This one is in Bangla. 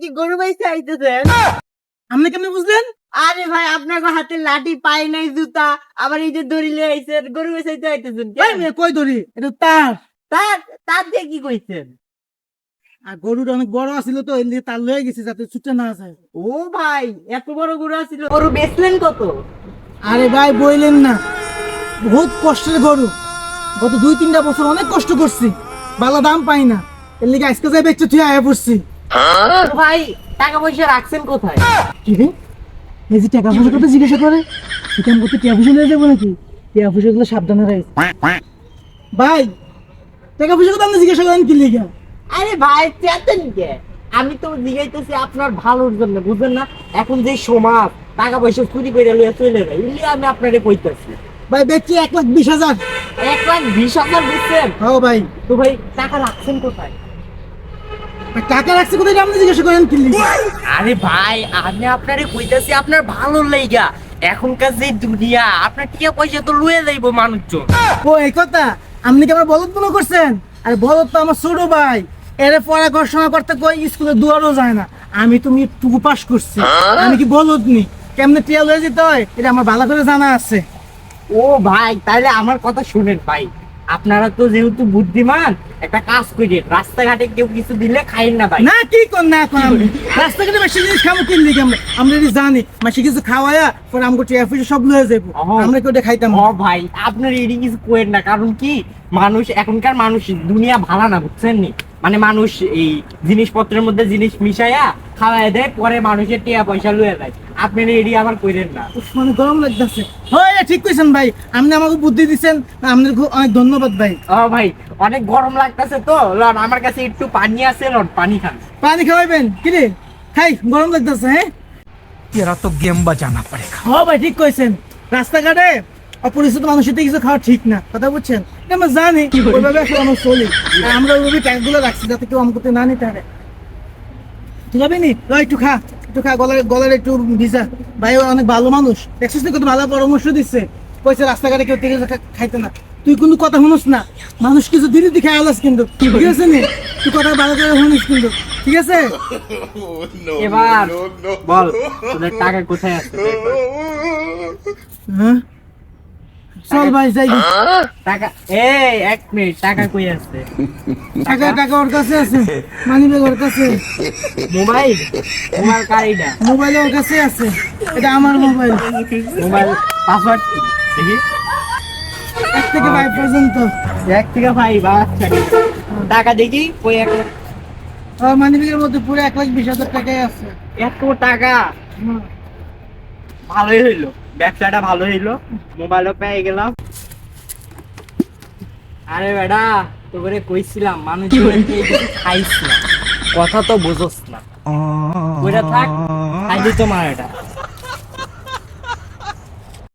কি আপনি বুঝলেন আরে ভাই আপনার হাতে লাঠি নাই জুতা আবার এই যে দড়ি গরু আইতেছেন কই ধরি এটা তার তার তার দিয়ে কি কইছেন আর গরুটা অনেক বড় আছিল তো তার লয়ে গেছে যাতে ছুটে না যায় ও ভাই এত বড় গরু আছিল গরু বেচলেন কত আরে ভাই বইলেন না বহুত কষ্টের গরু গত দুই তিনটা বছর অনেক কষ্ট করছি। ভালো দাম পাই না। এর লিগে আজকে যাই বেচে তুই আয়া পড়ছি। ভাই টাকা পয়সা রাখছেন কোথায়? কি রে? এই যে টাকা পয়সা কথা জিজ্ঞাসা করে। সেখান করতে টাকা পয়সা নিয়ে যাব নাকি? টাকা পয়সা গুলো সাবধানে রাখ ভাই টাকা পয়সা কথা আপনি জিজ্ঞাসা করেন কি লিগা? আরে ভাই চেতেন কে আমি তো জিজ্ঞাইতেছি আপনার ভালোর জন্য বুঝলেন না? এখন যে সমাজ টাকা পয়সা চুরি করে লইয়া চলে যায় আমি আপনারে কইতাছি। ভাই বেচছি এক লাখ বিশ হাজার। এক লাখ বিশ হাজার দিচ্ছেন ও ভাই। তো ভাই টাকা রাখছেন কোথায়? টাকা রাখছে কোথায় আপনি জিজ্ঞাসা করেন কি আরে ভাই আমি আপনারে কইতাছি আপনার ভালো লাইগা। এখনকার যে দুনিয়া আপনার টিয়া পয়সা তো লুয়ে যাইবো মানুষজন। ও এই কথা? আপনি কি আমার বলদ মনে করছেন? আরে বলদ তো আমার ছোট ভাই। এর পড়াশোনা করতে কই স্কুলে দুয়ারও যায় না। আমি তুমি টুকু পাস করছি। আমি কি বলদ নি কেমনে টিয়া লয়ে যেতে হয়? এটা আমার ভালো করে জানা আছে। ও ভাই তাহলে আমার কথা শুনেন ভাই। আপনারা তো যেহেতু বুদ্ধিমান একটা কাজ করেন রাস্তাঘাটে কেউ কিছু দিলে খাইন না ভাই। না কি কর না কর আমি রাস্তাঘাটে বেশি জিনিস খাব কিনলি আমরা আমরা এটা জানি মাসে কিছু খাওয়ায়া পরে আমাকে টিয়া পয়সা সব লয়ে যাব আমরা কি ওটা খাইতাম? ও ভাই আপনার এটি কিছু কোয়েন না। কারণ কি মানুষ এখনকার মানুষ দুনিয়া ভালো না বুঝছেন নি? মানে মানুষ এই জিনিসপত্রের মধ্যে জিনিস মিশাইয়া খাওয়াই দেয় পরে মানুষের টিয়া পয়সা লুয়ে যায়। আপনি এডি আমার কইরেন না। মানে গরম লাগতেছে। হ্যাঁ, ঠিক কইছেন ভাই। আপনি আমাকে বুদ্ধি দিছেন আপনার অনেক ধন্যবাদ ভাই। ও ভাই অনেক গরম লাগতেছে তো। লন আমার কাছে একটু পানি আছে লন পানি খান। পানি খাওয়াবেন কি রে? খাই গরম লাগতেছে হ্যাঁ? এরা তো গেম বাজানা হ্যাঁ ভাই ঠিক কইছেন। রাস্তাঘাটে অপরিচিত মানুষের কিছু খাওয়া ঠিক না কথা বুঝছেন? আমরা জানি ওইভাবে আমরা চলি। আমরা ওইভাবে ট্যাঙ্কগুলো রাখছি যাতে কেউ আমাকে না নিতে পারে। ঠিক আছে নি? একটু খা। একটু গলার গলার একটু ভিজা। ভাই অনেক ভালো মানুষ। দেখছিস কত ভালো পরামর্শ দিচ্ছে কইছে রাস্তাঘাটে কেউ থেকে খাইতে না। তুই কোনো কথা শুনিস না। মানুষ কিছু দিদি দিকে আলাস কিন্তু। ঠিক আছে নি? তুই কথা ভালো করে শুনিস কিন্তু। ঠিক আছে? এবার বল তোদের টাকা কোথায় আছে? হ্যাঁ? চল ভাই যাই। টাকা এই এক মিনিট টাকা কই আছে? টাকা টাকা ওর কাছে আছে মানি ব্যাগ ওর কাছে। মোবাইল? মোবাইল কার মোবাইল ওর কাছে আছে এটা আমার মোবাইল। মোবাইল পাসওয়ার্ড দেখি। এক থেকে ফাইভ পর্যন্ত। এক থেকে ভাই আচ্ছা টাকা দেখি ওই এক লাখ- মানি ব্যাগের মধ্যে পুরো এক লাখ বিশ হাজার টাকাই আছে। এত টাকা? হুম। ভালোই হইল ব্যবসাটা ভালো হইল মোবাইলও পেয়ে গেলাম। আরে বেটা তোকে কইছিলাম মানুষ খাইছিলাম কথা তো বুঝোস না। ওইটা থাক খাইলি তোমার মার এটা